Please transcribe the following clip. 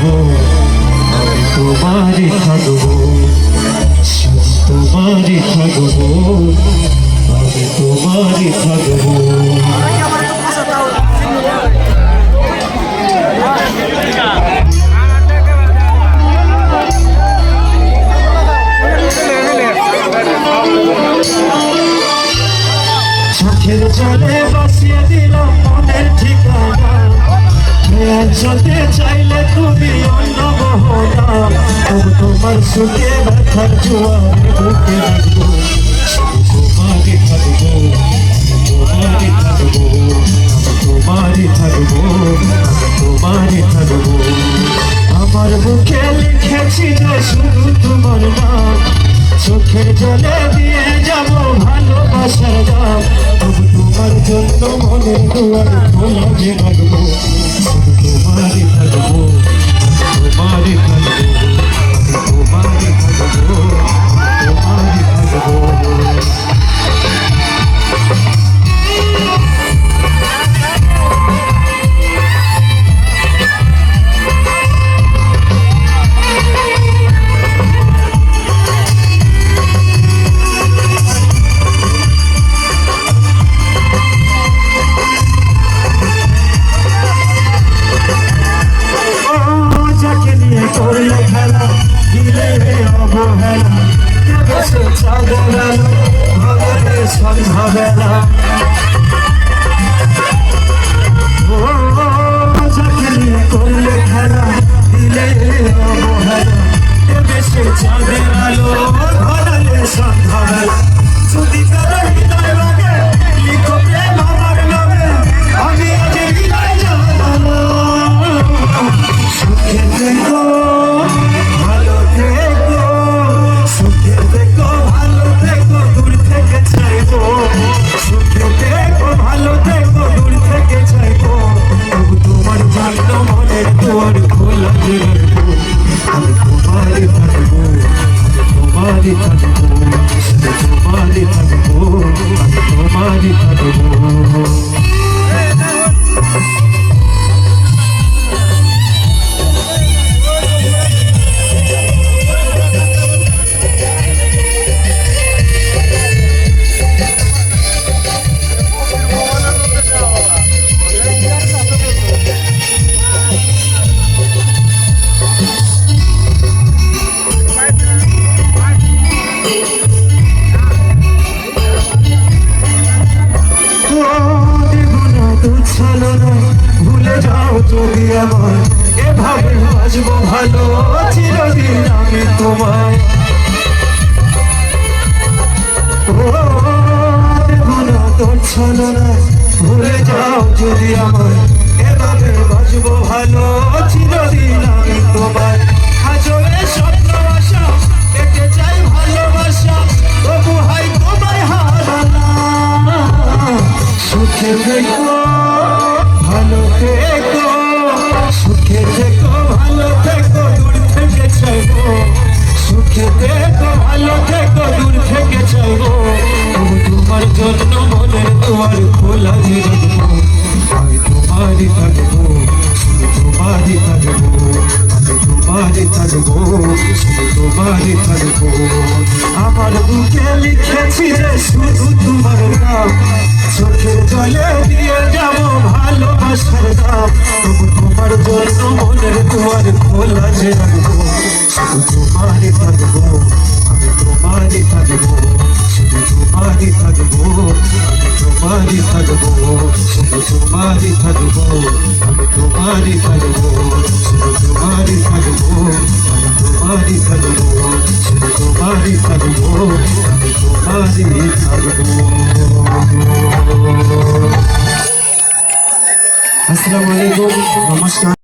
আমি তোমারই থাকব শুধু তোমারই থাকব আমি তোমারই থাকব। চলতে চাইলে তুমি অন্য তবু তোমার সুখে ব্যথার জোয়ারে বুকে রাখব। তোমারই থাকব তোমারই থাকব তোমারই থাকব তোমারই থাকব। আমার বুকে লিখেছি যে শুধু তোমার নাম। চোখের জলে দিয়ে যাব ভালোবাসার দাম। তোমার জন্য মনে দুয়ার খোলা যে শুধু ভুলে যাও তুমি আমার এভাবে বাজবো ভালো, চিরদিন আমি তোমায়। তোর ছলো ভুলে যাও যদি আমার এভাবে বাজবো তোমার খোলা যে রাখব, আমি তোমারই থাকব শুধু তোমারই থাকব, আমি তোমারই থাকব শুধু তোমারই থাকব। আমার বুকে লিখেছি যে শুধু তোমার নাম, চোখের জলে দিয়ে যাব ভালোবাসার দাম। তবু তোমার জন্য মনের দুয়ার খোলা যে রাখব, শুধু তোমারই থাকব। তোমারই থাকব শুধু তোমারই থাকব আমি তোমারই থাকব শুধু তোমারই থাকব আমি তোমারই থাকব আসসালামু আলাইকুম নমস্কার